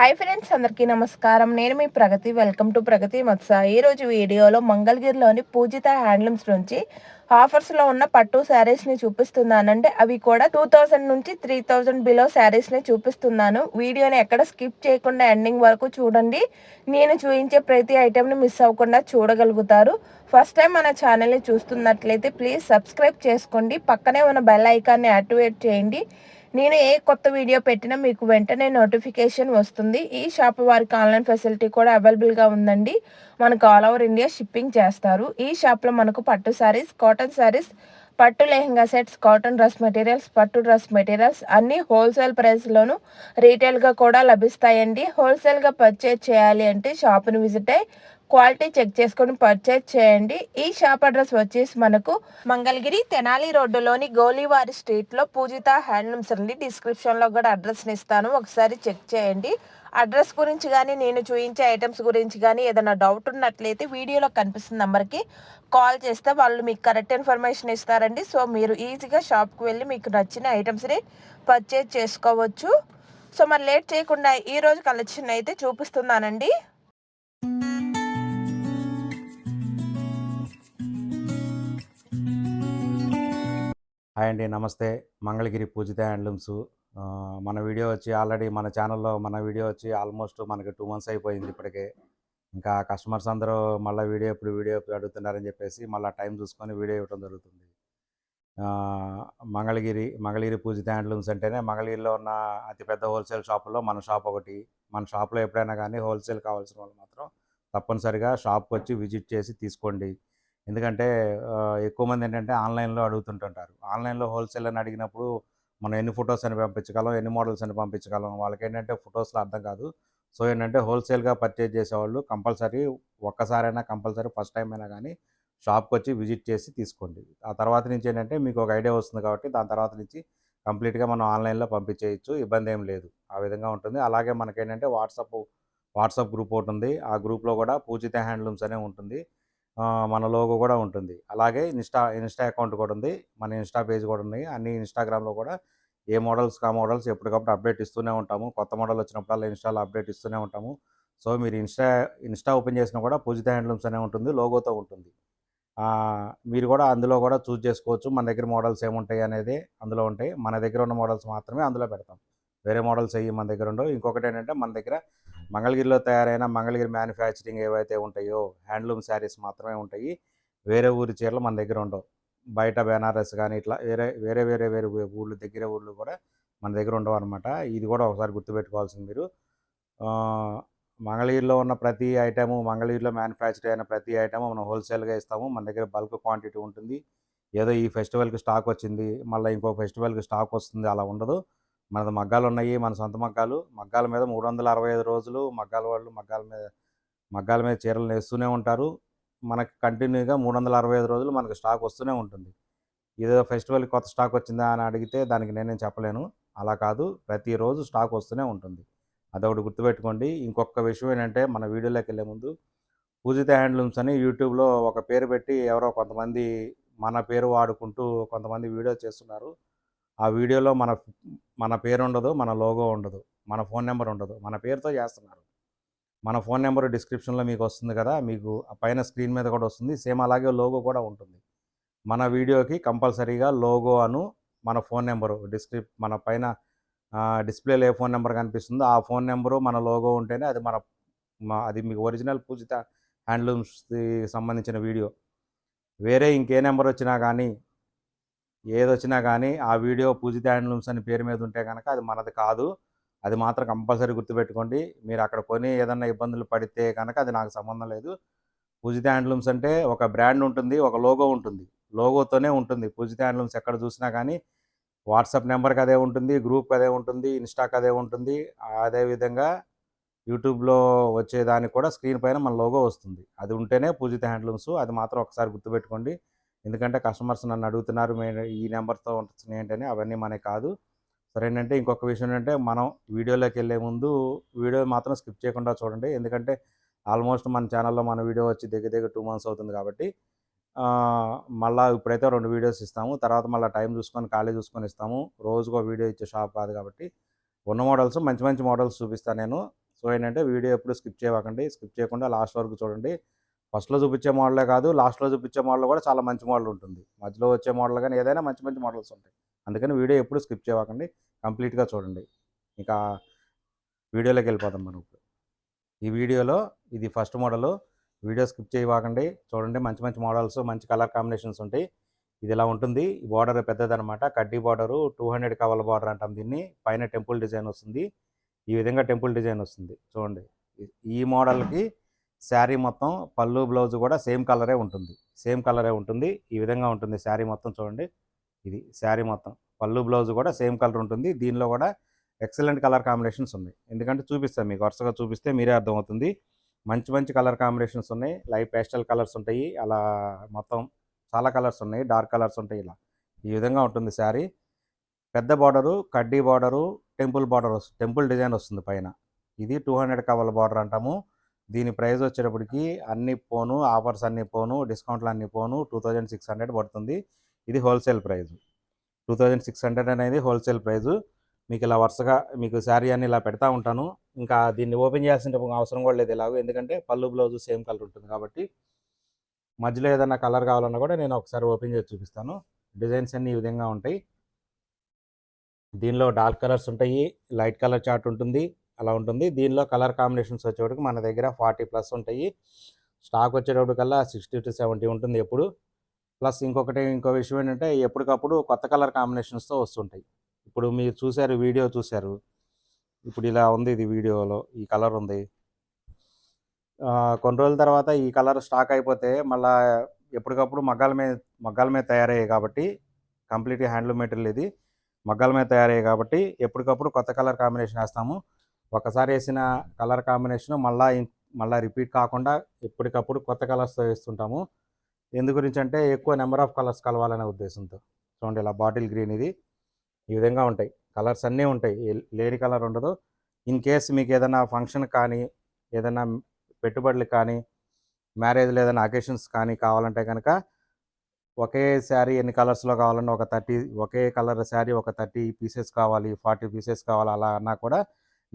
Hi friends అందరికీ నమస్కారం. నేను మీ ప్రగతి. వెల్కమ్ టు ప్రగతి మత్స. ఈరోజు వీడియోలో మంగళగిరిలోని పూజిత హ్యాండ్లూమ్స్ నుంచి ఆఫర్స్లో ఉన్న పట్టు శారీస్ని చూపిస్తున్నానంటే అవి కూడా టూ థౌజండ్ నుంచి త్రీ థౌజండ్ బిలో శారీస్ని చూపిస్తున్నాను. వీడియోని ఎక్కడ స్కిప్ చేయకుండా ఎండింగ్ వరకు చూడండి. నేను చూపించే ప్రతి ఐటెంని మిస్ అవ్వకుండా చూడగలుగుతారు. ఫస్ట్ టైం మన ఛానల్ని చూస్తున్నట్లయితే ప్లీజ్ సబ్స్క్రైబ్ చేసుకోండి. పక్కనే ఉన్న బెల్ ఐకాన్ని యాక్టివేట్ చేయండి. నేను ఏ కొత్త వీడియో పెట్టినా మీకు వెంటనే నోటిఫికేషన్ వస్తుంది. ఈ షాప్ వారికి ఆన్లైన్ ఫెసిలిటీ కూడా అవైలబుల్గా ఉందండి. మనకు ఆల్ ఓవర్ ఇండియా షిప్పింగ్ చేస్తారు. ఈ షాప్లో మనకు పట్టు శారీస్ కాటన్ శారీస్ పట్టు lehenga sets cotton dress materials పట్టు డ్రెస్ మెటీరియల్స్ అన్నీ హోల్సేల్ ప్రైస్లోను రీటైల్గా కూడా లభిస్తాయండి. హోల్సేల్గా పర్చేజ్ చేయాలి అంటే షాప్ని విజిట్ అయ్యి క్వాలిటీ చెక్ చేసుకొని పర్చేజ్ చేయండి. ఈ షాప్ అడ్రస్ వచ్చేసి మనకు మంగళగిరి తెనాలి రోడ్డులోని గోలీవారి స్ట్రీట్లో పూజిత హ్యాండ్లూమ్స్ అండి. డిస్క్రిప్షన్లో కూడా అడ్రస్ని ఇస్తాను. ఒకసారి చెక్ చేయండి. అడ్రస్ గురించి కానీ నేను చూపించే ఐటమ్స్ గురించి కానీ ఏదైనా డౌట్ ఉన్నట్లయితే వీడియోలో కనిపిస్తున్న నెంబర్కి కాల్ చేస్తే వాళ్ళు మీకు కరెక్ట్ ఇన్ఫర్మేషన్ ఇస్తారండి. సో మీరు ఈజీగా షాప్కి వెళ్ళి మీకు నచ్చిన ఐటమ్స్ని పర్చేజ్ చేసుకోవచ్చు. సో మరి లేట్ చేయకుండా ఈరోజు కలెక్షన్ అయితే చూపిస్తున్నానండి. హాయ్ అండి. నమస్తే. మంగళగిరి పూజిత హ్యాండ్లూమ్స్. మన వీడియో వచ్చి ఆల్రెడీ మన ఛానల్లో మన వీడియో వచ్చి ఆల్మోస్ట్ మనకి టూ మంత్స్ అయిపోయింది ఇప్పటికే. ఇంకా కస్టమర్స్ అందరూ మళ్ళీ వీడియో ఇప్పుడు వీడియో అడుగుతున్నారని చెప్పేసి మళ్ళీ టైం చూసుకొని వీడియో ఇవ్వడం జరుగుతుంది. మంగళగిరి మంగళగిరి పూజిత హ్యాండ్లూమ్స్ అంటేనే మంగళగిరిలో ఉన్న అతిపెద్ద హోల్సేల్ షాపులో మన షాప్ ఒకటి. మన షాప్లో ఎప్పుడైనా కానీ హోల్సేల్ కావాల్సిన వాళ్ళు మాత్రం తప్పనిసరిగా షాప్కి వచ్చి విజిట్ చేసి తీసుకోండి. ఎందుకంటే ఎక్కువ మంది ఏంటంటే ఆన్లైన్లో అడుగుతుంటుంటారు. ఆన్లైన్లో హోల్సేల్ అని అడిగినప్పుడు మనం ఎన్ని ఫొటోస్ అని పంపించగలం ఎన్ని మోడల్స్ అని పంపించగలం వాళ్ళకి ఏంటంటే ఫొటోస్లో అర్థం కాదు. సో ఏంటంటే హోల్సేల్గా పర్చేజ్ చేసేవాళ్ళు కంపల్సరీ ఒక్కసారైనా కంపల్సరీ ఫస్ట్ టైం అయినా కానీ షాప్కి వచ్చి విజిట్ చేసి తీసుకోండి. ఆ తర్వాత నుంచి ఏంటంటే మీకు ఒక ఐడియా వస్తుంది కాబట్టి దాని తర్వాత నుంచి కంప్లీట్గా మనం ఆన్లైన్లో పంపించేయచ్చు ఇబ్బంది ఏం లేదు. ఆ విధంగా ఉంటుంది. అలాగే మనకేంటంటే వాట్సాప్ వాట్సాప్ గ్రూప్ ఒకటి ఉంది. ఆ గ్రూప్లో కూడా పూజిత హ్యాండ్లూమ్స్ అనే ఉంటుంది. మన లోగో కూడా ఉంటుంది. అలాగే ఇన్స్టా ఇన్స్టా అకౌంట్ కూడా ఉంది. మన ఇన్స్టా పేజ్ కూడా ఉన్నాయి అన్ని ఇన్స్టాగ్రామ్లో కూడా ఏ మోడల్స్ కా మోడల్స్ ఎప్పటికప్పుడు అప్డేట్ ఇస్తూనే ఉంటాము. కొత్త మోడల్ వచ్చినప్పుడల్లా ఇన్స్టాలో అప్డేట్ ఇస్తూనే ఉంటాము. సో మీరు ఇన్స్టా ఇన్స్టా ఓపెన్ చేసినా కూడా పూజిత హ్యాండ్లూమ్స్ అనే ఉంటుంది లోగోతో ఉంటుంది. మీరు కూడా అందులో కూడా చూస్ చేసుకోవచ్చు. మన దగ్గర మోడల్స్ ఏముంటాయి అనేది అందులో ఉంటాయి. మన దగ్గర ఉన్న మోడల్స్ మాత్రమే అందులో పెడతాం. వేరే మోడల్స్ అయ్యి మన దగ్గర ఉండవు. ఇంకొకటి ఏంటంటే మన దగ్గర మంగళగిరిలో తయారైన మంగళగిరి మ్యానుఫ్యాక్చరింగ్ ఏవైతే ఉంటాయో హ్యాండ్లూమ్ శారీస్ మాత్రమే ఉంటాయి. వేరే ఊరి చీరలు మన దగ్గర ఉండవు. బయట బెనారస్ కానీ ఇట్లా వేరే వేరే వేరే వేరే ఊళ్ళు దగ్గర ఊళ్ళు కూడా మన దగ్గర ఉండవు అనమాట ఇది కూడా ఒకసారి గుర్తుపెట్టుకోవాల్సింది మీరు. మంగళగిరిలో ఉన్న ప్రతి ఐటము మంగళగిరిలో మ్యానుఫ్యాక్చర్ అయిన ప్రతి ఐటము మనం హోల్సేల్గా ఇస్తాము. మన దగ్గర బల్క్ క్వాంటిటీ ఉంటుంది. ఏదో ఈ ఫెస్టివల్కి స్టాక్ వచ్చింది మళ్ళీ ఇంకో ఫెస్టివల్కి స్టాక్ వస్తుంది అలా ఉండదు. మనది మగ్గాలు ఉన్నాయి మన సొంత మగ్గాలు. మగ్గాల మీద మూడు వందల అరవై ఐదు రోజులు మగ్గాల వాళ్ళు మగ్గాల మీద మగ్గాల మీద చీరలు నేస్తూనే ఉంటారు. మనకి కంటిన్యూగా మూడు వందల అరవై ఐదు రోజులు మనకి స్టాక్ వస్తూనే ఉంటుంది. ఏదో ఫెస్టివల్ కొత్త స్టాక్ వచ్చిందా అని అడిగితే దానికి నేనేం చెప్పలేను. అలా కాదు ప్రతిరోజు స్టాక్ వస్తూనే ఉంటుంది. అదొకటి గుర్తుపెట్టుకోండి. ఇంకొక విషయం ఏంటంటే మన వీడియోలోకి వెళ్ళే ముందు పూజిత హ్యాండ్లూమ్స్ అని యూట్యూబ్లో ఒక పేరు పెట్టి ఎవరో కొంతమంది మన పేరు వాడుకుంటూ కొంతమంది వీడియో చేస్తున్నారు. ఆ వీడియోలో మన మన పేరు ఉండదు మన లోగో ఉండదు మన ఫోన్ నెంబర్ ఉండదు. మన పేరుతో చేస్తున్నారు. మన ఫోన్ నెంబర్ డిస్క్రిప్షన్లో మీకు వస్తుంది కదా మీకు ఆ పైన స్క్రీన్ మీద కూడా వస్తుంది. సేమ్ అలాగే లోగో కూడా ఉంటుంది. మన వీడియోకి కంపల్సరీగా లోగో అను మన ఫోన్ నెంబరు డిస్క్రిప్ మన పైన డిస్ప్లేలో ఏ ఫోన్ నెంబర్ కనిపిస్తుందో ఆ ఫోన్ నెంబరు మన లోగో ఉంటేనే అది మన అది మీకు ఒరిజినల్ పూజిత హ్యాండ్లూమ్స్కి సంబంధించిన వీడియో. వేరే ఇంకే నెంబర్ వచ్చినా కానీ ఏదొచ్చినా కానీ ఆ వీడియో పూజిత హ్యాండ్లూమ్స్ అని పేరు మీద ఉంటే కనుక అది మనది కాదు. అది మాత్రం కంపల్సరీ గుర్తుపెట్టుకోండి. మీరు అక్కడ కొని ఏదన్నా ఇబ్బందులు పడితే కనుక అది నాకు సంబంధం లేదు. పూజిత హ్యాండ్లూమ్స్ అంటే ఒక బ్రాండ్ ఉంటుంది ఒక లోగో ఉంటుంది. లోగోతోనే ఉంటుంది. పూజిత హ్యాండ్లూమ్స్ ఎక్కడ చూసినా కానీ వాట్సాప్ నెంబర్కి అదే ఉంటుంది గ్రూప్కి అదే ఉంటుంది ఇన్స్టాకి అదే ఉంటుంది. అదేవిధంగా యూట్యూబ్లో వచ్చేదానికి కూడా స్క్రీన్ పైన మన లోగో వస్తుంది. అది ఉంటేనే పూజిత హ్యాండ్లూమ్స్. అది మాత్రం ఒకసారి గుర్తుపెట్టుకోండి. ఎందుకంటే కస్టమర్స్ నన్ను అడుగుతున్నారు మేము ఈ నెంబర్తో ఉంటుంది ఏంటని అవన్నీ మనకి కాదు. సరేనంటే ఇంకొక విషయం ఏంటంటే మనం వీడియోలోకి వెళ్ళే ముందు వీడియో మాత్రం స్కిప్ చేయకుండా చూడండి. ఎందుకంటే ఆల్మోస్ట్ మన ఛానల్లో మన వీడియో వచ్చి దగ్గర దగ్గర టూ మంత్స్ అవుతుంది కాబట్టి మళ్ళీ ఇప్పుడైతే రెండు వీడియోస్ ఇస్తాము. తర్వాత మళ్ళీ టైం చూసుకొని ఖాళీ చూసుకొని ఇస్తాము. రోజుకో వీడియో ఇచ్చే షాప్ కాదు కాబట్టి ఉన్న మోడల్స్ మంచి మంచి మోడల్స్ చూపిస్తాను నేను. సో ఏంటంటే వీడియో ఎప్పుడు స్కిప్ చేయకండి. స్కిప్ చేయకుండా లాస్ట్ వరకు చూడండి. ఫస్ట్లో చూపించే మోడలే కాదు లాస్ట్లో చూపించే మోడల్ కూడా చాలా మంచి మోడల్ ఉంటుంది. మధ్యలో వచ్చే మోడల్ కానీ ఏదైనా మంచి మంచి మోడల్స్ ఉంటాయి. అందుకని వీడియో ఎప్పుడు స్కిప్ చేయకండి కంప్లీట్గా చూడండి. ఇంకా వీడియోలోకి వెళ్ళిపోదాం మనం ఇప్పుడు. ఈ వీడియోలో ఇది ఫస్ట్ మోడల్ వీడియో స్కిప్ చేయవాకండి చూడండి మంచి మంచి మోడల్స్ మంచి కలర్ కాంబినేషన్స్ ఉంటాయి. ఇది ఇలా ఉంటుంది. బార్డర్ పెద్దదనమాట కడ్డీ బార్డరు టూ హండ్రెడ్ కవల బార్డర్ అంటాం దీన్ని. పైన టెంపుల్ డిజైన్ వస్తుంది. ఈ విధంగా టెంపుల్ డిజైన్ వస్తుంది. చూడండి. ఈ- ఈ మోడల్కి శారీ మొత్తం పళ్ళు బ్లౌజ్ కూడా సేమ్ కలరే ఉంటుంది. సేమ్ కలరే ఉంటుంది. ఈ విధంగా ఉంటుంది శారీ మొత్తం చూడండి. ఇది శారీ మొత్తం. పళ్ళు బ్లౌజ్ కూడా సేమ్ కలర్ ఉంటుంది. దీనిలో కూడా ఎక్సలెంట్ కలర్ కాంబినేషన్స్ ఉన్నాయి. ఎందుకంటే చూపిస్తాను మీకు. వరుసగా చూపిస్తే మీరే అర్థమవుతుంది. మంచి మంచి కలర్ కాంబినేషన్స్ ఉన్నాయి. లైట్ పేస్టల్ కలర్స్ ఉంటాయి. అలా మొత్తం చాలా కలర్స్ ఉన్నాయి. డార్క్ కలర్స్ ఉంటాయి ఇలా. ఈ విధంగా ఉంటుంది శారీ. పెద్ద బార్డరు కడ్డీ border temple border temple design వస్తుంది పైన. ఇది టూ హండ్రెడ్ కవల బార్డర్ అంటాము. దీని ప్రైస్ వచ్చేటప్పటికి అన్ని పోను ఆఫర్స్ అన్ని పోను డిస్కౌంట్లు అన్ని పోను టూ థౌజండ్ సిక్స్ హండ్రెడ్ పడుతుంది. ఇది wholesale price. Two thousand six hundred అనేది హోల్సేల్ ప్రైజు మీకు ఇలా వరుసగా మీకు శారీ అని ఇలా పెడతా ఉంటాను. ఇంకా దీన్ని ఓపెన్ చేయాల్సిన అవసరం కూడా లేదు ఇలాగో ఎందుకంటే పళ్ళు బ్లౌజ్ సేమ్ కలర్ ఉంటుంది కాబట్టి మధ్యలో ఏదైనా కలర్ కావాలన్నా కూడా నేను ఒకసారి ఓపెన్ చేసి చూపిస్తాను. డిజైన్స్ అన్ని ఈ విధంగా ఉంటాయి. దీనిలో డార్క్ కలర్స్ ఉంటాయి లైట్ కలర్ చార్ట్ ఉంటుంది. అలా ఉంటుంది. దీనిలో కలర్ కాంబినేషన్స్ వచ్చేటప్పుడు మన దగ్గర ఫార్టీ ప్లస్ ఉంటాయి. స్టాక్ వచ్చేటప్పటికల్లా సిక్స్టీ టు సెవెంటీ ఉంటుంది ఎప్పుడు. ప్లస్ ఇంకొకటి ఇంకో విషయం ఏంటంటే ఎప్పటికప్పుడు కొత్త కలర్ కాంబినేషన్స్తో వస్తుంటాయి. ఇప్పుడు మీరు చూశారు వీడియో చూశారు. ఇప్పుడు ఇలా ఉంది ఇది వీడియోలో ఈ కలర్ ఉంది. కొన్ని రోజుల తర్వాత ఈ కలర్ స్టాక్ అయిపోతే మళ్ళా ఎప్పటికప్పుడు మగ్గాల మీద మగ్గాల మీద తయారయ్యాయి కాబట్టి కంప్లీట్ హ్యాండ్లూమ్ మెటీరియల్ ఇది. మగ్గాల మీద తయారయ్యాయి కాబట్టి ఎప్పటికప్పుడు కొత్త కలర్ కాంబినేషన్ వేస్తాము. ఒకసారి వేసిన కలర్ కాంబినేషన్ మళ్ళా మళ్ళీ రిపీట్ కాకుండా ఎప్పటికప్పుడు కొత్త కలర్స్తో వేస్తుంటాము. ఎందు గురించి అంటే ఎక్కువ నెంబర్ ఆఫ్ కలర్స్ కలవాలనే ఉద్దేశంతో. చూడండి ఇలా బాటిల్ గ్రీన్ ఇది. ఈ విధంగా ఉంటాయి. కలర్స్ అన్నీ ఉంటాయి. లేని కలర్ ఉండదు. ఇన్ కేస్ మీకు ఏదైనా ఫంక్షన్ కానీ ఏదైనా పెట్టుబడులు కానీ మ్యారేజ్లో ఏదైనా అకేషన్స్ కానీ కావాలంటే కనుక ఒకే శారీ ఎన్ని కలర్స్లో కావాలన్నా ఒక థర్టీ ఒకే కలర్ శారీ ఒక థర్టీ పీసెస్ కావాలి ఫార్టీ పీసెస్ కావాలి అలా అన్నా కూడా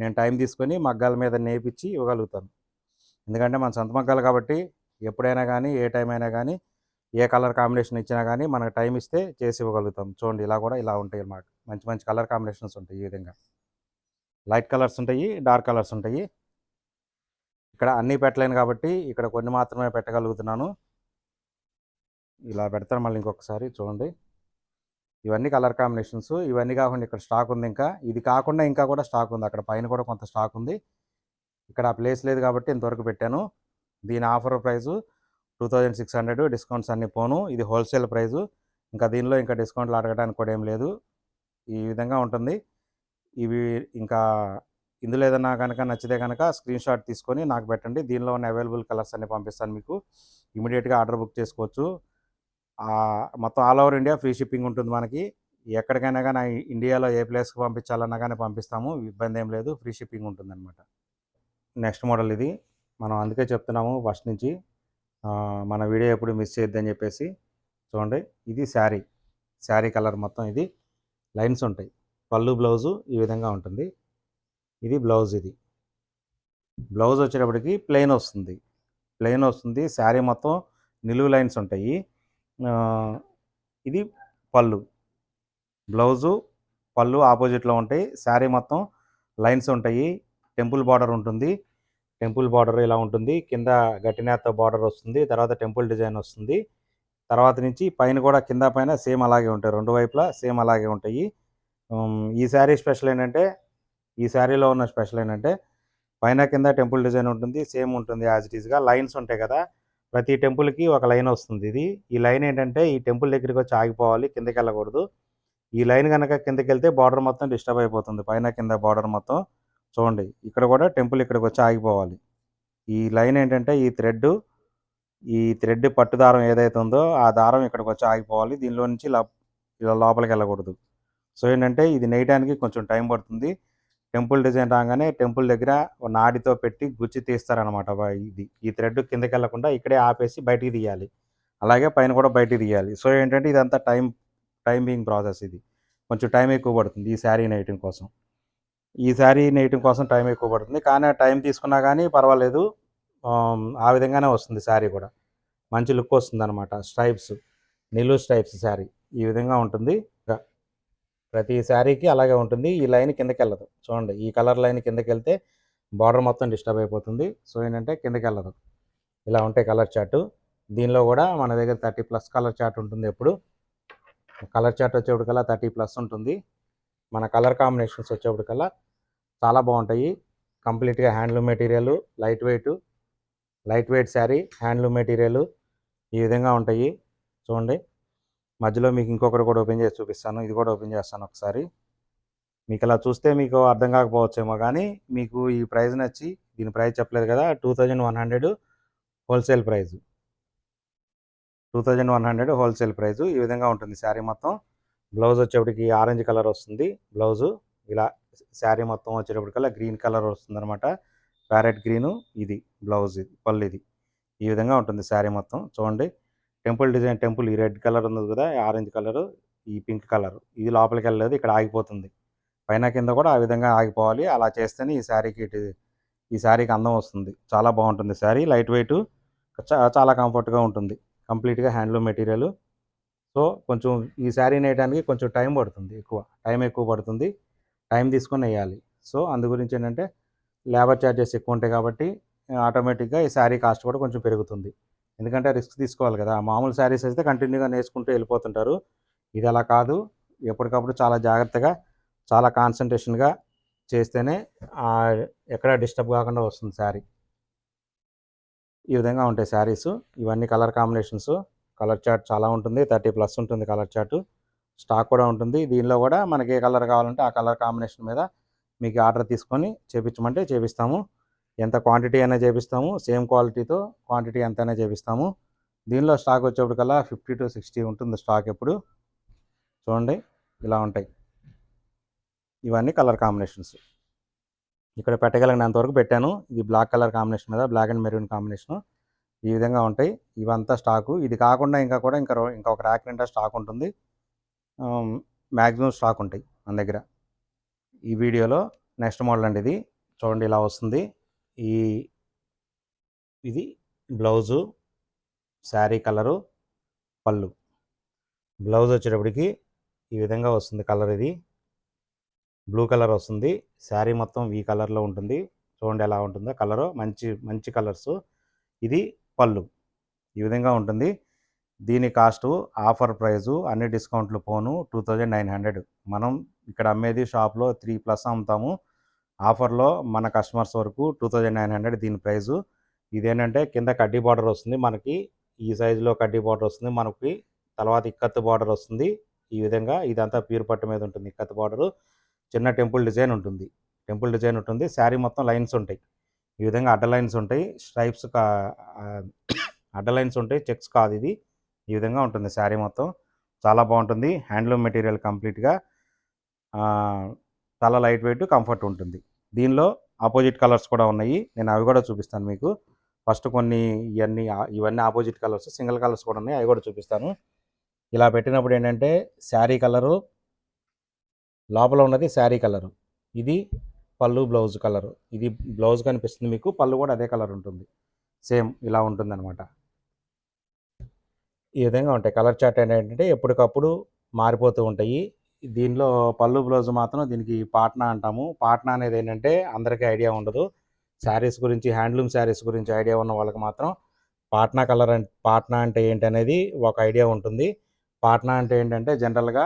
నేను టైం తీసుకొని మగ్గాల మీద నేపించి ఇవ్వగలుగుతాను. ఎందుకంటే మన సొంత మగ్గాలు కాబట్టి ఎప్పుడైనా కానీ ఏ టైం అయినా కానీ ఏ కలర్ కాంబినేషన్ ఇచ్చినా కానీ మనకు టైం ఇస్తే చేసి ఇవ్వగలుగుతాం. చూడండి ఇలా కూడా ఇలా ఉంటాయి అన్నమాట. మంచి మంచి కలర్ కాంబినేషన్స్ ఉంటాయి ఈ విధంగా. లైట్ కలర్స్ ఉంటాయి డార్క్ కలర్స్ ఉంటాయి. ఇక్కడ అన్నీ పెట్టలేను కాబట్టి ఇక్కడ కొన్ని మాత్రమే పెట్టగలుగుతున్నాను. ఇలా పెడతాను మళ్ళీ ఇంకొకసారి చూడండి. ఇవన్నీ కలర్ కాంబినేషన్స్. ఇవన్నీ కాకుండా ఇక్కడ స్టాక్ ఉంది ఇంకా. ఇది కాకుండా ఇంకా కూడా స్టాక్ ఉంది. అక్కడ పైన కూడా కొంత స్టాక్ ఉంది. ఇక్కడ ఆ ప్లేస్ లేదు కాబట్టి ఇంతవరకు పెట్టాను. దీని offer price two thousand six hundred. Discounts అన్ని పోను. ఇది హోల్సేల్ ప్రైజు. ఇంకా దీనిలో ఇంకా డిస్కౌంట్లు అడగడానికి కూడా ఏం లేదు. ఈ విధంగా ఉంటుంది. ఇవి ఇంకా ఇందులో ఏదైనా కనుక నచ్చితే కనుక స్క్రీన్ షాట్ తీసుకొని నాకు పెట్టండి. దీనిలో ఉన్న అవైలబుల్ కలర్స్ అన్ని పంపిస్తాను మీకు. ఇమీడియట్గా ఆర్డర్ బుక్ చేసుకోవచ్చు. మొత్తం all over India free shipping ఉంటుంది మనకి. ఎక్కడికైనా కానీ ఇండియాలో ఏ ప్లేస్కి పంపించాలన్నా కానీ పంపిస్తాము. ఇబ్బంది ఏం లేదు. ఫ్రీ షిప్పింగ్ ఉంటుందన్నమాట. నెక్స్ట్ మోడల్ ఇది. మనం అందుకే చెప్తున్నాము ఫస్ట్ నుంచి. మన వీడియో ఎప్పుడు మిస్ చేయొద్దని చెప్పేసి చూడండి. ఇది శారీ. శారీ కలర్ మొత్తం ఇది. లైన్స్ ఉంటాయి. పళ్ళు బ్లౌజు ఈ విధంగా ఉంటుంది. ఇది బ్లౌజ్ ఇది. బ్లౌజ్ వచ్చేటప్పటికి ప్లెయిన్ వస్తుంది. ప్లెయిన్ వస్తుంది. శారీ మొత్తం నిలువు లైన్స్ ఉంటాయి. ఇది పళ్ళు. బ్లౌజు పళ్ళు ఆపోజిట్లో ఉంటాయి. శారీ మొత్తం లైన్స్ ఉంటాయి. టెంపుల్ బార్డర్ ఉంటుంది. టెంపుల్ బార్డర్ ఇలా ఉంటుంది. కింద గట్టినేత బార్డర్ వస్తుంది. తర్వాత టెంపుల్ డిజైన్ వస్తుంది. తర్వాత నుంచి పైన కూడా కింద పైన సేమ్ అలాగే ఉంటాయి. రెండు వైపులా సేమ్ అలాగే ఉంటాయి. ఈ శారీ స్పెషల్ ఏంటంటే ఈ శారీలో ఉన్న స్పెషల్ ఏంటంటే పైన కింద టెంపుల్ డిజైన్ ఉంటుంది. సేమ్ ఉంటుంది యాజ్ ఇట్ ఈస్గా. లైన్స్ ఉంటాయి కదా. ప్రతి టెంపుల్కి ఒక లైన్ వస్తుంది ఇది. ఈ లైన్ ఏంటంటే ఈ టెంపుల్ దగ్గరికి వచ్చి ఆగిపోవాలి కిందకి వెళ్ళకూడదు. ఈ లైన్ కనుక కిందకి వెళ్తే బార్డర్ మొత్తం డిస్టర్బ్ అయిపోతుంది పైన కింద బార్డర్ మొత్తం. చూడండి ఇక్కడ కూడా టెంపుల్ ఇక్కడికి వచ్చి ఆగిపోవాలి. ఈ లైన్ ఏంటంటే ఈ థ్రెడ్ ఈ థ్రెడ్ పట్టు దారం ఏదైతే ఉందో ఆ దారం ఇక్కడికి వచ్చి ఆగిపోవాలి. దీనిలో నుంచి ఇలా ఇలా లోపలికి వెళ్ళకూడదు. సో ఏంటంటే ఇది నేయడానికి కొంచెం టైం పడుతుంది. టెంపుల్ డిజైన్ రాగానే టెంపుల్ దగ్గర నాడితో పెట్టి గుచ్చి తీస్తారనమాట ఇది. ఈ థ్రెడ్ కిందకి వెళ్ళకుండా ఇక్కడే ఆపేసి బయటికి తీయాలి. అలాగే పైన కూడా బయటికి తీయాలి. సో ఏంటంటే ఇదంతా టైం టైమింగ్ ప్రాసెస్ ఇది. కొంచెం టైం ఎక్కువ పడుతుంది ఈ శారీ నేయటం కోసం. ఈ శారీ నేయటం కోసం టైం ఎక్కువ పడుతుంది. కానీ టైం తీసుకున్నా కానీ పర్వాలేదు. ఆ విధంగానే వస్తుంది శారీ కూడా. మంచి లుక్ వస్తుంది అనమాట స్ట్రైప్స్ నిలువు స్ట్రైప్స్ శారీ ఈ విధంగా ఉంటుంది. ప్రతి శారీకి అలాగే ఉంటుంది. ఈ లైన్ కిందకి వెళ్ళదు చూడండి ఈ కలర్ లైన్ కిందకి వెళ్తే బార్డర్ మొత్తం డిస్టర్బ్ అయిపోతుంది. సో ఏంటంటే కిందకి వెళ్ళదు ఇలా ఉంటాయి కలర్ చార్టు. దీనిలో కూడా మన దగ్గర థర్టీ ప్లస్ కలర్ చార్ట్ ఉంటుంది ఎప్పుడు. కలర్ చార్ట్ వచ్చేప్పటికల్లా థర్టీ ప్లస్ ఉంటుంది. మన కలర్ కాంబినేషన్స్ వచ్చేప్పటికల్లా చాలా బాగుంటాయి. కంప్లీట్గా handloom material light weight light weight sari handloom material ఈ విధంగా ఉంటాయి. చూడండి మధ్యలో మీకు ఇంకొకటి కూడా ఓపెన్ చేసి చూపిస్తాను. ఇది కూడా ఓపెన్ చేస్తాను ఒకసారి. మీకు ఇలా చూస్తే మీకు అర్థం కాకపోవచ్చేమో కానీ మీకు ఈ ప్రైస్ నచ్చి దీని ప్రైస్ చెప్పలేదు కదా two thousand one hundred wholesale price two thousand one hundred wholesale price ఈ విధంగా ఉంటుంది శారీ మొత్తం. బ్లౌజ్ వచ్చేప్పటికి ఆరెంజ్ కలర్ వస్తుంది. బ్లౌజు ఇలా శారీ మొత్తం వచ్చేటప్పటికల్లా గ్రీన్ కలర్ వస్తుంది అనమాట ప్యారెట్ గ్రీను ఇది బ్లౌజ్ ఇది పళ్ళు ఇది. ఈ విధంగా ఉంటుంది శారీ మొత్తం. చూడండి. టెంపుల్ డిజైన్ టెంపుల్ ఈ రెడ్ కలర్ ఉంది కదా ఆరెంజ్ కలర్ ఈ పింక్ కలర్. ఇది లోపలికి వెళ్ళలేదు ఇక్కడ ఆగిపోతుంది. పైన కింద కూడా ఆ విధంగా ఆగిపోవాలి. అలా చేస్తేనే ఈ శారీకి ఈ శారీకి అందం వస్తుంది. చాలా బాగుంటుంది శారీ. లైట్ వెయిట్ చాలా కంఫర్ట్గా ఉంటుంది. కంప్లీట్గా హ్యాండ్లూమ్ మెటీరియల్. సో కొంచెం ఈ శారీ నేయడానికి కొంచెం టైం పడుతుంది ఎక్కువ. టైం ఎక్కువ పడుతుంది. టైం తీసుకొని వేయాలి సో అందు గురించి ఏంటంటే లేబర్ ఛార్జెస్ ఎక్కువ ఉంటాయి కాబట్టి ఆటోమేటిక్గా ఈ శారీ కాస్ట్ కూడా కొంచెం పెరుగుతుంది. ఎందుకంటే రిస్క్ తీసుకోవాలి కదా. మామూలు శారీస్ అయితే కంటిన్యూగా నేర్చుకుంటూ వెళ్ళిపోతుంటారు. ఇది అలా కాదు. ఎప్పటికప్పుడు చాలా జాగ్రత్తగా చాలా కాన్సన్ట్రేషన్గా చేస్తేనే ఎక్కడ డిస్టర్బ్ కాకుండా వస్తుంది శారీ. ఈ విధంగా ఉంటాయి శారీస్. ఇవన్నీ కలర్ కాంబినేషన్స్. కలర్ చార్ట్ చాలా ఉంటుంది. థర్టీ ప్లస్ ఉంటుంది కలర్ చార్ట్. స్టాక్ కూడా ఉంటుంది. దీనిలో కూడా మనకి ఏ కలర్ కావాలంటే ఆ కలర్ కాంబినేషన్ మీద మీకు ఆర్డర్ తీసుకొని చేపించమంటే చేపిస్తాము. ఎంత క్వాంటిటీ అయినా చేపిస్తాము సేమ్ క్వాలిటీతో క్వాంటిటీ ఎంతైనా చేపిస్తాము. దీనిలో స్టాక్ వచ్చేప్పటికల్లా ఫిఫ్టీ టు సిక్స్టీ ఉంటుంది స్టాక్ ఎప్పుడు. చూడండి ఇలా ఉంటాయి. ఇవన్నీ కలర్ కాంబినేషన్స్ ఇక్కడ పెట్టగలిగినంత వరకు పెట్టాను. ఇది బ్లాక్ కలర్ కాంబినేషన్ మీద బ్లాక్ అండ్ మెరూన్ కాంబినేషన్ ఈ విధంగా ఉంటాయి. ఇవంతా స్టాకు ఇది కాకుండా ఇంకా కూడా ఇంకా ఇంకా ఒక ర్యాక్ నిండా స్టాక్ ఉంటుంది. మ్యాక్సిమం స్టాక్ ఉంటాయి మన దగ్గర. ఈ వీడియోలో నెక్స్ట్ మోడల్ అండి ఇది. చూడండి ఇలా వస్తుంది. ఈ ఇది బ్లౌజు శారీ కలరు పళ్ళు. బ్లౌజ్ వచ్చేటప్పటికి ఈ విధంగా వస్తుంది కలర్ ఇది. బ్లూ కలర్ వస్తుంది. శారీ మొత్తం ఈ కలర్లో ఉంటుంది. చూడండి ఎలా ఉంటుందో కలరు. మంచి మంచి కలర్స్. ఇది పళ్ళు. ఈ విధంగా ఉంటుంది. దీని కాస్ట్ ఆఫర్ ప్రైజు అన్ని డిస్కౌంట్లు పోను టూ థౌజండ్ నైన్ హండ్రెడ్. మనం ఇక్కడ అమ్మేది షాప్లో త్రీ ప్లస్ అమ్ముతాము. ఆఫర్లో మన కస్టమర్స్ వరకు టూ థౌజండ్ నైన్ హండ్రెడ్ దీని ప్రైజు. ఇదేంటంటే కింద కడ్డీ బార్డర్ వస్తుంది మనకి. ఈ సైజులో కడ్డీ బార్డర్ వస్తుంది మనకి. తర్వాత ఇక్కత్తు బార్డర్ వస్తుంది. ఈ విధంగా ఇదంతా ప్యూర్ పట్టు మీద ఉంటుంది ఇక్కత్ బార్డరు. చిన్న టెంపుల్ డిజైన్ ఉంటుంది. టెంపుల్ డిజైన్ ఉంటుంది. శారీ మొత్తం లైన్స్ ఉంటాయి. ఈ విధంగా అడ్డ లైన్స్ ఉంటాయి. స్ట్రైప్స్ కా అడ్డ లైన్స్ ఉంటాయి. చెక్స్ కాదు ఇది. ఈ విధంగా ఉంటుంది శారీ మొత్తం. చాలా బాగుంటుంది. హ్యాండ్లూమ్ మెటీరియల్ కంప్లీట్గా. చాలా లైట్ వెయిట్ కంఫర్ట్ ఉంటుంది. దీనిలో ఆపోజిట్ కలర్స్ కూడా ఉన్నాయి. నేను అవి కూడా చూపిస్తాను మీకు. ఫస్ట్ కొన్ని ఇవన్నీ ఇవన్నీ ఆపోజిట్ కలర్స్ సింగిల్ కలర్స్ కూడా ఉన్నాయి. అవి కూడా చూపిస్తాను. ఇలా పెట్టినప్పుడు ఏంటంటే శారీ కలరు లోపల ఉన్నది శారీ కలరు. ఇది పళ్ళు బ్లౌజ్ కలరు. ఇది బ్లౌజ్ కనిపిస్తుంది మీకు పళ్ళు కూడా అదే కలర్ ఉంటుంది. సేమ్ ఇలా ఉంటుందన్నమాట. ఈ విధంగా ఉంటాయి. కలర్ చార్ట్ ఏంటంటే ఎప్పటికప్పుడు మారిపోతూ ఉంటాయి. దీనిలో పళ్ళు బ్లౌజ్ మాత్రం దీనికి పాట్నా అంటాము. పాట్నా అనేది ఏంటంటే అందరికీ ఐడియా ఉండదు. శారీస్ గురించి హ్యాండ్లూమ్ శారీస్ గురించి ఐడియా ఉన్న వాళ్ళకి మాత్రం పాట్నా కలర్ అంటే పాట్నా అంటే ఏంటి అనేది ఒక ఐడియా ఉంటుంది. పాట్నా అంటే ఏంటంటే జనరల్గా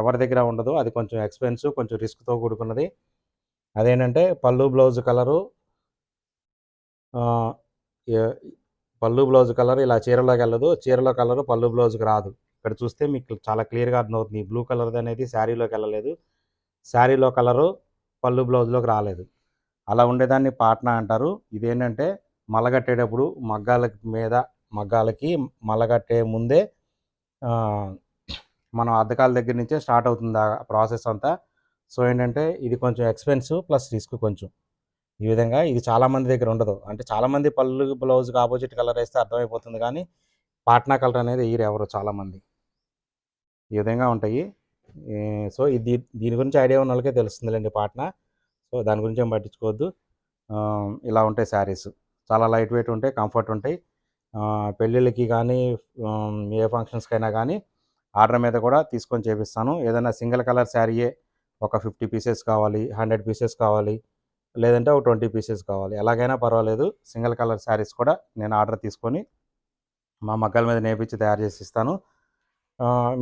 ఎవరి దగ్గర ఉండదు అది కొంచెం ఎక్స్పెన్సివ్ కొంచెం రిస్క్తో కూడుకున్నది. అదేంటంటే పళ్ళు బ్లౌజ్ కలరు పళ్ళు బ్లౌజ్ కలర్ ఇలా చీరలోకి వెళ్ళదు. చీరలో కలరు పళ్ళు బ్లౌజ్కి రాదు. ఇక్కడ చూస్తే మీకు చాలా క్లియర్గా అర్థమవుతుంది. ఈ బ్లూ కలర్ అనేది శారీలోకి వెళ్ళలేదు. శారీలో కలరు పళ్ళు బ్లౌజ్లోకి రాలేదు. అలా ఉండేదాన్ని పాట్నా అంటారు. ఇదేంటంటే మలగట్టేటప్పుడు మగ్గాల మీద మగ్గాలకి మలగట్టే ముందే మనం అద్దకాల దగ్గర నుంచే స్టార్ట్ అవుతుంది ఆ ప్రాసెస్ అంతా. సో ఏంటంటే ఇది కొంచెం ఎక్స్పెన్సివ్ ప్లస్ రిస్క్ కొంచెం. ఈ విధంగా ఇది చాలామంది దగ్గర ఉండదు. అంటే చాలామంది పళ్ళు బ్లౌజ్కి ఆపోజిట్ కలర్ వేస్తే అర్థమైపోతుంది కానీ పాట్నా కలర్ అనేది వేయరు ఎవరు చాలామంది ఈ విధంగా ఉంటాయి. సో ఇది దీని గురించి ఐడియా ఉన్న వాళ్ళకే తెలుస్తుందిలేండి పాటన. సో దాని గురించి ఏం పట్టించుకోవద్దు. ఇలా ఉంటాయి శారీస్. చాలా లైట్ వెయిట్ ఉంటాయి కంఫర్ట్ ఉంటాయి. పెళ్ళిళ్ళకి కానీ ఏ ఫంక్షన్స్కైనా కానీ ఆర్డర్ మీద కూడా తీసుకొని చేపిస్తాను. ఏదైనా సింగిల్ కలర్ శారీయే ఒక ఫిఫ్టీ పీసెస్ కావాలి హండ్రెడ్ పీసెస్ కావాలి లేదంటే ఒక ట్వంటీ పీసెస్ కావాలి. ఎలాగైనా పర్వాలేదు సింగిల్ కలర్ శారీస్ కూడా నేను ఆర్డర్ తీసుకొని మా మగ్గల మీద నేపించి తయారు చేసి ఇస్తాను.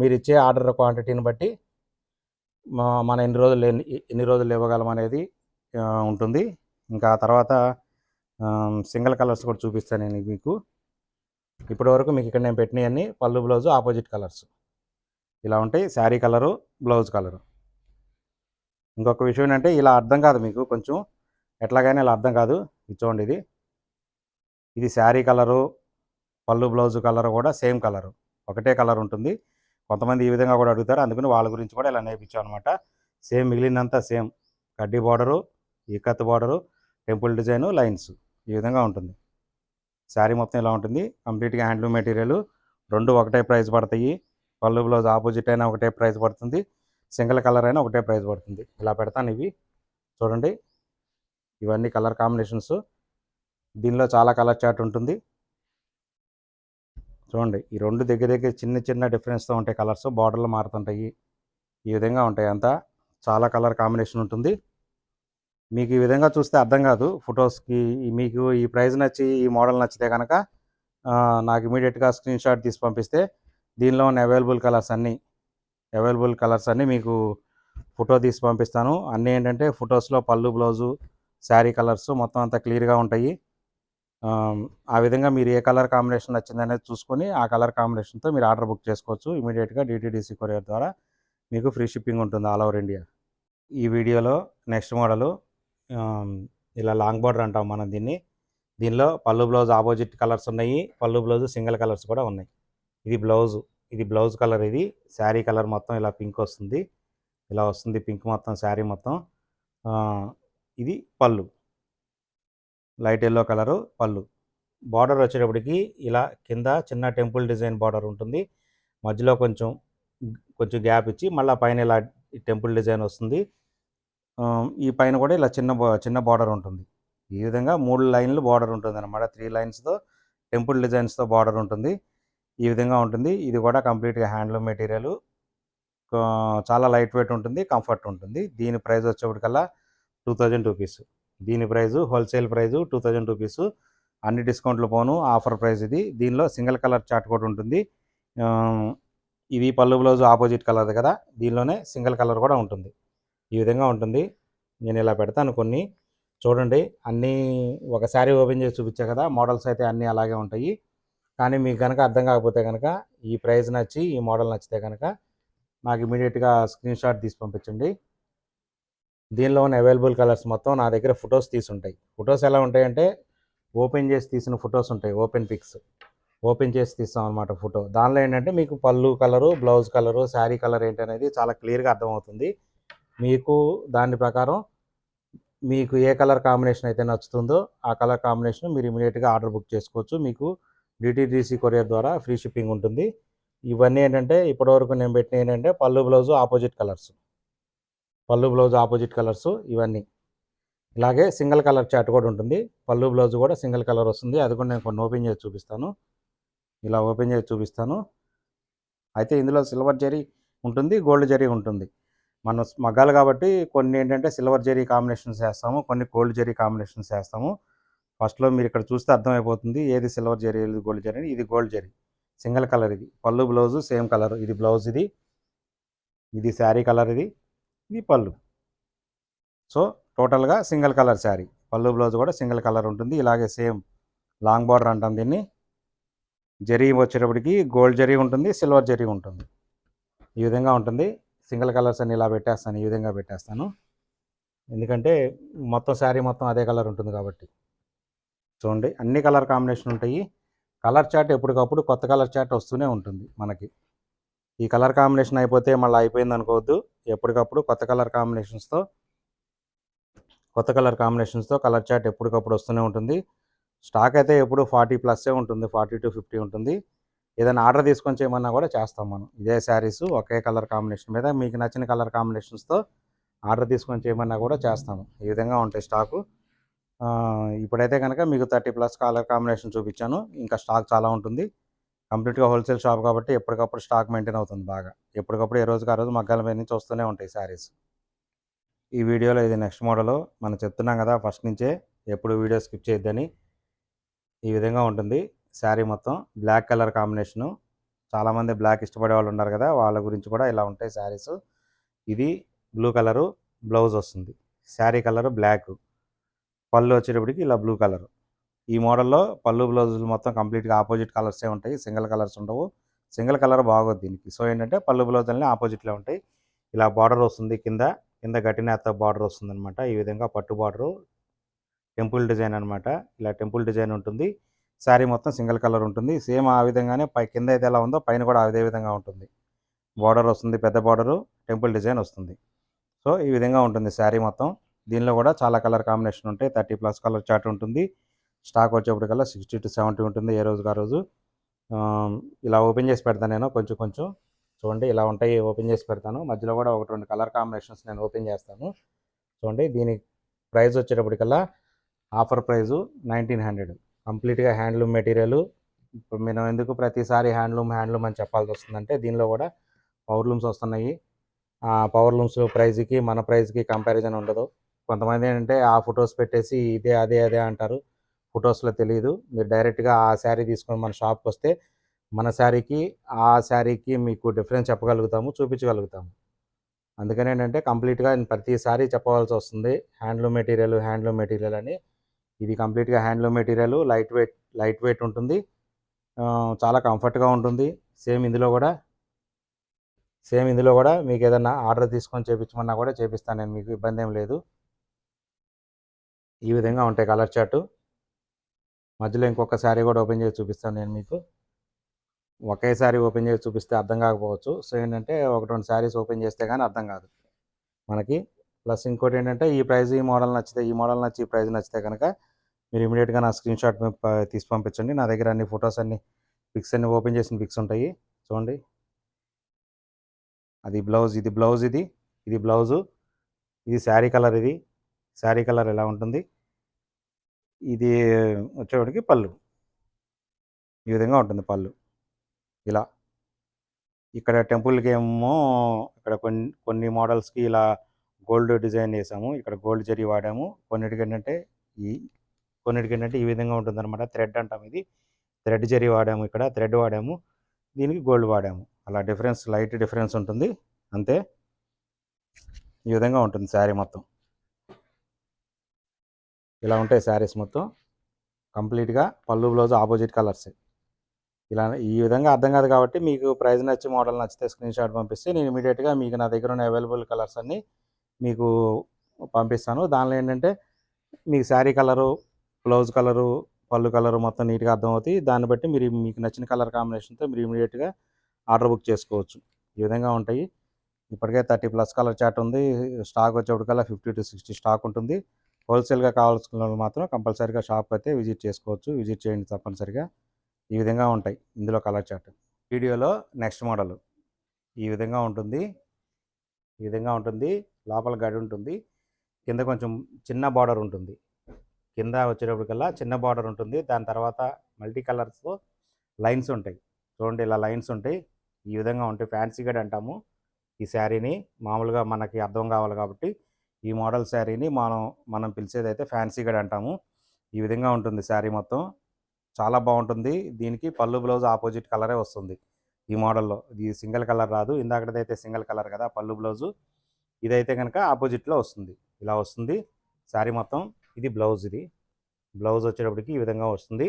మీరు ఇచ్చే ఆర్డర్ క్వాంటిటీని బట్టి మన ఎన్ని రోజులు ఎన్ని ఎన్ని రోజులు ఇవ్వగలం అనేది ఉంటుంది. ఇంకా తర్వాత సింగిల్ కలర్స్ కూడా చూపిస్తాను నేను మీకు. ఇప్పటి వరకు మీకు ఇక్కడ నేను పెట్టినవన్నీ పళ్ళు బ్లౌజ్ ఆపోజిట్ కలర్స్. ఇలా ఉంటాయి శారీ కలరు బ్లౌజ్ కలరు. ఇంకొక విషయం ఏంటంటే ఇలా అర్థం కాదు మీకు కొంచెం. ఎట్లాగైనా ఇలా అర్థం కాదు. ఇది చూడండి ఇది. ఇది శారీ కలరు పళ్ళు బ్లౌజ్ కలర్ కూడా సేమ్ కలరు. ఒకటే కలర్ ఉంటుంది. కొంతమంది ఈ విధంగా కూడా అడుగుతారు. అందుకని వాళ్ళ గురించి కూడా ఇలా నేర్పించాం అనమాట సేమ్ మిగిలినంతా సేమ్. కడ్డీ border ikat border temple design lines ఈ విధంగా ఉంటుంది. శారీ మొత్తం ఇలా ఉంటుంది. కంప్లీట్గా హ్యాండ్లూమ్ మెటీరియల్ రెండు ఒకటే ప్రైస్ పడతాయి. పళ్ళు బ్లౌజ్ ఆపోజిట్ అయినా ఒకటే ప్రైస్ పడుతుంది. సింగిల్ కలర్ అయినా ఒకటే ప్రైస్ పడుతుంది. ఇలా పెడతాను ఇవి. చూడండి. ఇవన్నీ కలర్ కాంబినేషన్స్. దీనిలో చాలా కలర్ చార్ట్ ఉంటుంది. చూడండి ఈ రెండు దగ్గర దగ్గర చిన్న చిన్న డిఫరెన్స్తో ఉంటాయి కలర్స్ బార్డర్లు మారుతుంటాయి. ఈ విధంగా ఉంటాయి అంతా. చాలా కలర్ కాంబినేషన్ ఉంటుంది. మీకు ఈ విధంగా చూస్తే అర్థం కాదు. ఫొటోస్కి మీకు ఈ ప్రైస్ నచ్చి ఈ మోడల్ నచ్చితే కనుక నాకు ఇమీడియట్గా స్క్రీన్ షాట్ తీసి పంపిస్తే దీనిలో ఉన్న అవైలబుల్ కలర్స్ అన్నీ అవైలబుల్ కలర్స్ అన్నీ మీకు ఫోటో తీసి పంపిస్తాను. అన్నీ ఏంటంటే ఫొటోస్లో పళ్ళు బ్లౌజు శారీ కలర్స్ మొత్తం అంతా క్లియర్గా ఉంటాయి. ఆ, విధంగా మీరు ఏ కలర్ కాంబినేషన్ నచ్చింది అనేది చూసుకొని ఆ కలర్ కాంబినేషన్తో మీరు ఆర్డర్ బుక్ చేసుకోవచ్చు. ఇమీడియట్గా డిటీడీసీ కొరియర్ ద్వారా మీకు ఫ్రీ షిప్పింగ్ ఉంటుంది ఆల్ ఓవర్ ఇండియా. ఈ వీడియోలో నెక్స్ట్ మోడలు ఇలా లాంగ్ బార్డర్ అంటాం మనం దీన్ని. దీనిలో పళ్ళు బ్లౌజ్ ఆపోజిట్ కలర్స్ ఉన్నాయి పళ్ళు బ్లౌజ్ సింగిల్ కలర్స్ కూడా ఉన్నాయి. ఇది బ్లౌజ్ ఇది బ్లౌజ్ కలర్ ఇది. శారీ కలర్ మొత్తం ఇలా పింక్ వస్తుంది. ఇలా వస్తుంది పింక్ మొత్తం శారీ మొత్తం. ఇది పళ్ళు. లైట్ ఎల్లో కలరు పళ్ళు. బార్డర్ వచ్చేటప్పటికి ఇలా కింద చిన్న టెంపుల్ డిజైన్ బార్డర్ ఉంటుంది. మధ్యలో కొంచెం కొంచెం గ్యాప్ ఇచ్చి మళ్ళీ పైన ఇలా టెంపుల్ డిజైన్ వస్తుంది. ఈ పైన కూడా ఇలా చిన్న చిన్న బార్డర్ ఉంటుంది. ఈ విధంగా మూడు లైన్లు బార్డర్ ఉంటుంది అనమాట త్రీ లైన్స్తో టెంపుల్ డిజైన్స్తో బార్డర్ ఉంటుంది. ఈ విధంగా ఉంటుంది. ఇది కూడా కంప్లీట్గా హ్యాండ్లూమ్ మెటీరియల్. చాలా లైట్ వెయిట్ ఉంటుంది. కంఫర్ట్ ఉంటుంది. దీని ప్రైస్ వచ్చేప్పటికల్లా టూ థౌజండ్ రూపీస్. దీని price wholesale price two thousand rupees. అన్ని డిస్కౌంట్లు పోను ఆఫర్ ప్రైస్ ఇది. దీనిలో సింగిల్ కలర్ చార్ట్ కూడా ఉంటుంది. ఇవి ఇది పళ్ళు బ్లౌజ్ ఆపోజిట్ కలర్ కదా దీనిలోనే సింగిల్ కలర్ కూడా ఉంటుంది. ఈ విధంగా ఉంటుంది. నేను ఇలా పెడతాను కొన్ని. చూడండి అన్నీ ఒక శారీ ఓపెన్ చేసి చూపించా కదా మోడల్స్ అయితే అన్నీ అలాగే ఉంటాయి. కానీ మీకు కనుక అర్థం కాకపోతే కనుక ఈ ప్రైస్ నచ్చి ఈ మోడల్ నచ్చితే కనుక నాకు ఇమీడియట్గా స్క్రీన్ షాట్ తీసి పంపించండి. దీనిలో ఉన్న అవైలబుల్ కలర్స్ మొత్తం నా దగ్గర ఫొటోస్ తీసి ఉంటాయి ఫొటోస్ ఎలా ఉంటాయంటే ఓపెన్ చేసి తీసిన ఫొటోస్ ఉంటాయి ఓపెన్ పిక్స్ ఓపెన్ చేసి తీస్తాం అనమాట ఫోటో దానిలో ఏంటంటే మీకు పళ్ళు colour blouse colour sari colour ఏంటనేది చాలా క్లియర్గా అర్థమవుతుంది. మీకు దాని ప్రకారం మీకు ఏ కలర్ కాంబినేషన్ అయితే నచ్చుతుందో ఆ కలర్ కాంబినేషన్ మీరు ఇమీడియట్గా ఆర్డర్ బుక్ చేసుకోవచ్చు. మీకు డిటీడీసీ కొరియర్ ద్వారా ఫ్రీ షిప్పింగ్ ఉంటుంది. ఇవన్నీ ఏంటంటే ఇప్పటివరకు నేను పెట్టిన ఏంటంటే పళ్ళు బ్లౌజు ఆపోజిట్ కలర్స్ పళ్ళు బ్లౌజ్ ఆపోజిట్ కలర్స్ ఇవన్నీ. ఇలాగే సింగిల్ కలర్ చాట్ కూడా ఉంటుంది. పళ్ళు బ్లౌజ్ కూడా సింగిల్ కలర్ వస్తుంది. అది కూడా నేను కొన్ని ఓపెన్ చేసి చూపిస్తాను. ఇలా ఓపెన్ చేసి చూపిస్తాను. అయితే ఇందులో సిల్వర్ జరీ ఉంటుంది గోల్డ్ జరీ ఉంటుంది. మన మగ్గాలు కాబట్టి కొన్ని ఏంటంటే సిల్వర్ జరీ కాంబినేషన్స్ వేస్తాము కొన్ని గోల్డ్ జరీ కాంబినేషన్స్ వేస్తాము ఫస్ట్లో మీరు ఇక్కడ చూస్తే అర్థమైపోతుంది ఏది సిల్వర్ జరీ ఏది గోల్డ్ జరీ అని. ఇది గోల్డ్ జరీ. సింగిల్ కలర్ ఇది. పళ్ళు బ్లౌజు సేమ్ కలర్. ఇది బ్లౌజ్ ఇది. ఇది శారీ కలర్ ఇది. ఇది పళ్ళు. సో టోటల్గా సింగిల్ కలర్ శారీ. పళ్ళు బ్లౌజ్ కూడా సింగిల్ కలర్ ఉంటుంది. ఇలాగే సేమ్ లాంగ్ బార్డర్ అంటాం దీన్ని. జరీ వచ్చేటప్పటికి గోల్డ్ జరీ ఉంటుంది సిల్వర్ జరీ ఉంటుంది. ఈ విధంగా ఉంటుంది. సింగిల్ కలర్స్ అని ఇలా పెట్టేస్తాను ఈ విధంగా పెట్టేస్తాను. ఎందుకంటే మొత్తం శారీ మొత్తం అదే కలర్ ఉంటుంది కాబట్టి. చూడండి అన్ని కలర్ కాంబినేషన్ ఉంటాయి. కలర్ చార్ట్ ఎప్పటికప్పుడు కొత్త కలర్ చార్ట్ వస్తూనే ఉంటుంది మనకి. ఈ కలర్ కాంబినేషన్ అయిపోతే మళ్ళీ అయిపోయింది అనుకోవద్దు. ఎప్పటికప్పుడు కొత్త కలర్ కాంబినేషన్స్తో కొత్త కలర్ కాంబినేషన్స్తో కలర్ చార్ట్ ఎప్పటికప్పుడు వస్తూనే ఉంటుంది. స్టాక్ అయితే ఎప్పుడు ఫార్టీ ప్లస్సే ఉంటుంది ఫార్టీ టు ఫిఫ్టీ ఉంటుంది. ఏదైనా ఆర్డర్ తీసుకొని చేయమన్నా కూడా చేస్తాం మనం. ఇదే శారీస్ ఒకే కలర్ కాంబినేషన్ మీద మీకు నచ్చిన కలర్ కాంబినేషన్స్తో ఆర్డర్ తీసుకొని చేయమన్నా కూడా చేస్తాము ఈ విధంగా ఉంటాయి స్టాకు. ఇప్పుడైతే కనుక మీకు థర్టీ ప్లస్ కలర్ కాంబినేషన్ చూపించాను. ఇంకా స్టాక్ చాలా ఉంటుంది. కంప్లీట్గా హోల్సేల్ షాప్ కాబట్టి ఎప్పటికప్పుడు స్టాక్ మెయింటైన్ అవుతుంది బాగా. ఎప్పటికప్పుడు ఏ రోజుకి ఆ రోజు మగ్గాల మీద నుంచి వస్తూనే ఉంటాయి శారీస్. ఈ వీడియోలో ఇది నెక్స్ట్ మోడల్. మనం చెప్తున్నాం కదా ఫస్ట్ నుంచే ఎప్పుడు వీడియో స్కిప్ చేయొద్దని. ఈ విధంగా ఉంటుంది. శారీ మొత్తం బ్లాక్ కలర్ కాంబినేషను. చాలామంది బ్లాక్ ఇష్టపడే వాళ్ళు ఉన్నారు కదా వాళ్ళ గురించి కూడా ఇలా ఉంటాయి శారీస్. ఇది బ్లూ కలరు బ్లౌజ్ వస్తుంది. Sari colour black. పళ్ళు వచ్చేటప్పటికి ఇలా బ్లూ కలరు. ఈ మోడల్లో పళ్ళు బ్లౌజులు మొత్తం కంప్లీట్గా ఆపోజిట్ కలర్సే ఉంటాయి. సింగిల్ కలర్స్ ఉండవు. సింగిల్ కలర్ బాగోదు దీనికి. సో ఏంటంటే పళ్ళు బ్లౌజులన్నీ ఆపోజిట్లో ఉంటాయి. ఇలా బార్డర్ వస్తుంది కింద. కింద గట్టినేత బార్డర్ వస్తుంది అనమాట ఈ విధంగా పట్టు బార్డరు టెంపుల్ డిజైన్ అనమాట ఇలా టెంపుల్ డిజైన్ ఉంటుంది. శారీ మొత్తం సింగిల్ కలర్ ఉంటుంది. సేమ్ ఆ విధంగానే పై కింద అయితే ఎలా ఉందో పైన కూడా అదే విధంగా ఉంటుంది. బార్డర్ వస్తుంది పెద్ద బార్డరు టెంపుల్ డిజైన్ వస్తుంది. సో ఈ విధంగా ఉంటుంది శారీ మొత్తం. దీనిలో కూడా చాలా కలర్ కాంబినేషన్ ఉంటాయి. థర్టీ ప్లస్ కలర్ చార్ట్ ఉంటుంది. స్టాక్ వచ్చేప్పటికల్లా సిక్స్టీ టు సెవెంటీ ఉంటుంది ఏ రోజుకి ఆ రోజు. ఇలా ఓపెన్ చేసి పెడతాను నేను కొంచెం కొంచెం. చూడండి ఇలా ఉంటాయి ఓపెన్ చేసి పెడతాను. మధ్యలో కూడా ఒకటి రెండు కలర్ కాంబినేషన్స్ నేను ఓపెన్ చేస్తాను. చూడండి దీని ప్రైస్ వచ్చేటప్పటికల్లా ఆఫర్ ప్రైజు నైన్టీన్ హండ్రెడ్. కంప్లీట్గా హ్యాండ్లూమ్ మెటీరియల్. ఇప్పుడు మనం ఎందుకు ప్రతిసారి హ్యాండ్లూమ్ హ్యాండ్లూమ్ అని చెప్పాల్సి వస్తుందంటే దీనిలో కూడా పవర్ లూమ్స్ వస్తున్నాయి. ఆ పవర్లూమ్స్ ప్రైజ్కి మన ప్రైజ్కి కంపారిజన్ ఉండదు. కొంతమంది ఏంటంటే ఆ ఫొటోస్ పెట్టేసి ఇదే అదే అదే అంటారు. ఫొటోస్లో తెలియదు మీరు డైరెక్ట్గా ఆ శారీ తీసుకొని మన షాప్కి వస్తే మన శారీకి ఆ శారీకి మీకు డిఫరెన్స్ చెప్పగలుగుతాము చూపించగలుగుతాము. అందుకని ఏంటంటే కంప్లీట్గా ప్రతిసారి చెప్పవలసి వస్తుంది. హ్యాండ్లూమ్ మెటీరియల్ హ్యాండ్లూమ్ మెటీరియల్ అని. ఇది కంప్లీట్గా handloom material light weight light weight ఉంటుంది. చాలా కంఫర్ట్గా ఉంటుంది. సేమ్ ఇందులో కూడా సేమ్ ఇందులో కూడా మీకు ఏదైనా ఆర్డర్ తీసుకొని చేపించమన్నా కూడా చేపిస్తాను నేను మీకు ఇబ్బంది ఏం లేదు. ఈ విధంగా ఉంటాయి కలర్ చార్టు. మధ్యలో ఇంకొక శారీ కూడా ఓపెన్ చేసి చూపిస్తాను నేను మీకు. ఒకేసారి ఓపెన్ చేసి చూపిస్తే అర్థం కాకపోవచ్చు. సో ఏంటంటే ఒక రెండు శారీస్ ఓపెన్ చేస్తే కానీ అర్థం కాదు. మనకి ప్లస్ ఇంకోటి ఏంటంటే ఈ ప్రైస్ ఈ మోడల్ నచ్చితే ఈ మోడల్ నచ్చి ఈ ప్రైస్ నచ్చితే కనుక మీరు ఇమీడియట్గా నా స్క్రీన్ షాట్ తీసి పంపించండి. నా దగ్గర అన్ని ఫొటోస్ అన్ని పిక్స్ అన్ని ఓపెన్ చేసిన పిక్స్ ఉంటాయి. చూడండి. అది బ్లౌజ్ ఇది బ్లౌజ్ ఇది ఇది బ్లౌజు ఇది శారీ కలర్ ఇది. శారీ కలర్ ఎలా ఉంటుంది? ఇది వచ్చేవాడికి పళ్ళు. ఈ విధంగా ఉంటుంది పళ్ళు. ఇలా. ఇక్కడ టెంపుల్కి ఏమో ఇక్కడ కొన్ని కొన్ని మోడల్స్కి ఇలా గోల్డ్ డిజైన్ వేసాము ఇక్కడ గోల్డ్ జరీ వాడాము. కొన్నిటికి ఏంటంటే ఈ కొన్నిటికి ఏంటంటే ఈ విధంగా ఉంటుందన్నమాట. థ్రెడ్ అంటాం ఇది. థ్రెడ్ జరీ వాడాము ఇక్కడ. థ్రెడ్ వాడాము. దీనికి గోల్డ్ వాడాము. అలా డిఫరెన్స్ లైట్ డిఫరెన్స్ ఉంటుంది. అంతే. ఈ విధంగా ఉంటుంది శారీ మొత్తం. ఇలా ఉంటాయి శారీస్ మొత్తం. కంప్లీట్గా పళ్ళు బ్లౌజ్ ఆపోజిట్ కలర్స్. ఇలా ఈ విధంగా అర్థం కాదు కాబట్టి మీకు ప్రైస్ నచ్చి మోడల్ నచ్చితే స్క్రీన్ షాట్ పంపిస్తే నేను ఇమీడియట్గా మీకు నా దగ్గర ఉన్న అవైలబుల్ కలర్స్ అన్నీ మీకు పంపిస్తాను. దానిలో ఏంటంటే మీకు శారీ కలరు బ్లౌజ్ కలరు పళ్ళు కలరు మొత్తం నీట్గా అర్థమవుతాయి. దాన్ని బట్టి మీరు మీకు నచ్చిన కలర్ కాంబినేషన్తో మీరు ఇమీడియట్గా ఆర్డర్ బుక్ చేసుకోవచ్చు. ఈ విధంగా ఉంటాయి. ఇప్పటికే థర్టీ ప్లస్ కలర్ చార్ట్ ఉంది. స్టాక్ వచ్చేప్పటికల్లా ఫిఫ్టీ టు సిక్స్టీ స్టాక్ ఉంటుంది. హోల్సేల్గా కావాల్సిన వాళ్ళు మాత్రం కంపల్సరీగా షాప్కి అయితే విజిట్ చేసుకోవచ్చు. విజిట్ చేయండి తప్పనిసరిగా. ఈ విధంగా ఉంటాయి ఇందులో కలర్ చార్ట్. వీడియోలో నెక్స్ట్ మోడల్. ఈ విధంగా ఉంటుంది. ఈ విధంగా ఉంటుంది. లోపల గడి ఉంటుంది. కింద కొంచెం చిన్న బార్డర్ ఉంటుంది. కింద వచ్చేటప్పటికల్లా చిన్న బార్డర్ ఉంటుంది. దాని తర్వాత మల్టీ కలర్స్తో లైన్స్ ఉంటాయి. చూడండి ఇలా లైన్స్ ఉంటాయి. ఈ విధంగా ఉంటాయి. ఫ్యాన్సీ గడ్ అంటాము. ఈ శారీని మామూలుగా మనకి అర్థం కావాలి కాబట్టి ఈ మోడల్ శారీని మనం మనం పిలిచేది అయితే ఫ్యాన్సీ గడ్ అంటాము. ఈ విధంగా ఉంటుంది శారీ మొత్తం. చాలా బాగుంటుంది. దీనికి పళ్ళు బ్లౌజ్ ఆపోజిట్ కలరే వస్తుంది ఈ మోడల్లో. ఇది సింగిల్ కలర్ రాదు. ఇందాకటైతే సింగిల్ కలర్ కదా పళ్ళు బ్లౌజు. ఇదైతే కనుక ఆపోజిట్లో వస్తుంది. ఇలా వస్తుంది శారీ మొత్తం. ఇది బ్లౌజ్ ఇది. బ్లౌజ్ వచ్చేటప్పటికి ఈ విధంగా వస్తుంది.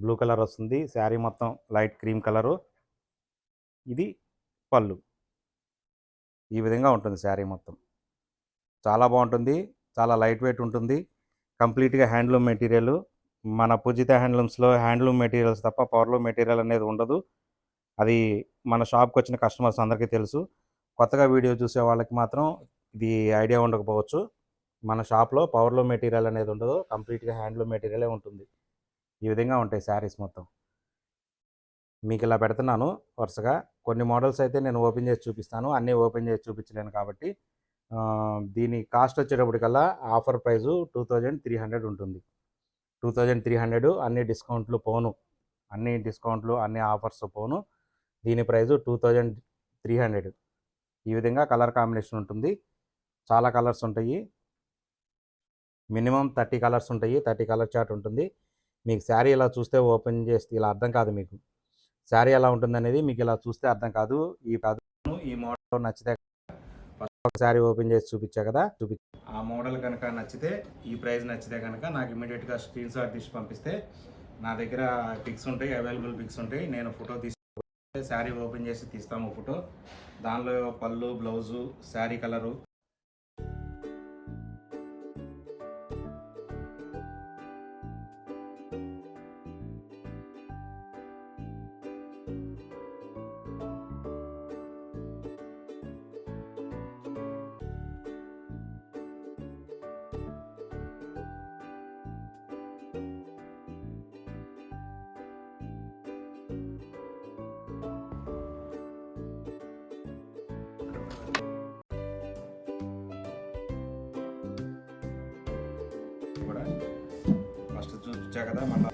బ్లూ కలర్ వస్తుంది. శారీ మొత్తం లైట్ క్రీమ్ కలరు. ఇది పళ్ళు. ఈ విధంగా ఉంటుంది శారీ మొత్తం. చాలా బాగుంటుంది. చాలా లైట్ వెయిట్ ఉంటుంది. కంప్లీట్గా హ్యాండ్లూమ్ మెటీరియల్. మన పూజిత హ్యాండ్లూమ్స్లో హ్యాండ్లూమ్ మెటీరియల్స్ తప్ప పవర్లూమ్ మెటీరియల్ అనేది ఉండదు. అది మన షాప్కి వచ్చిన కస్టమర్స్ అందరికీ తెలుసు. కొత్తగా వీడియో చూసే వాళ్ళకి మాత్రం ఇది ఐడియా ఉండకపోవచ్చు. మన షాప్లో పవర్లూమ్ మెటీరియల్ అనేది ఉండదు. కంప్లీట్గా హ్యాండ్లూమ్ మెటీరియలే ఉంటుంది. ఈ విధంగా ఉంటాయి శారీస్ మొత్తం. మీకు ఇలా పెడుతున్నాను వరుసగా. కొన్ని మోడల్స్ అయితే నేను ఓపెన్ చేసి చూపిస్తాను. అన్నీ ఓపెన్ చేసి చూపించలేను కాబట్టి దీని cost వచ్చేటప్పటికల్లా offer price two thousand three hundred ఉంటుంది. టూ థౌజండ్ త్రీ హండ్రెడ్ అన్ని డిస్కౌంట్లు పోను. అన్ని డిస్కౌంట్లు అన్ని ఆఫర్స్ పోను. దీని price two thousand three hundred. ఈ విధంగా కలర్ కాంబినేషన్ ఉంటుంది. చాలా కలర్స్ ఉంటాయి. మినిమం థర్టీ కలర్స్ ఉంటాయి. థర్టీ కలర్ చార్ట్ ఉంటుంది. మీకు శారీ ఇలా చూస్తే ఓపెన్ చేస్తే ఇలా అర్థం కాదు మీకు. శారీ ఎలా ఉంటుంది అనేది మీకు ఇలా చూస్తే అర్థం కాదు. ఈ కాదు ఈ మోడల్ నచ్చితే ఒకసారి ఒక శారీ ఓపెన్ చేసి చూపించా కదా? చూపి ఆ మోడల్ కనుక నచ్చితే ఈ ప్రైస్ నచ్చితే కనుక నాకు ఇమీడియట్గా స్క్రీన్ షాట్ తీసి పంపిస్తే నా దగ్గర పిక్స్ ఉంటాయి అవైలబుల్ పిక్స్ ఉంటాయి. నేను ఫోటో తీసి శారీ ఓపెన్ చేసి తీస్తాము ఫోటో. దానిలో పళ్ళు బ్లౌజు శారీ కలరు కూడా ఫస్ట్ చూపించా కదా మళ్ళీ.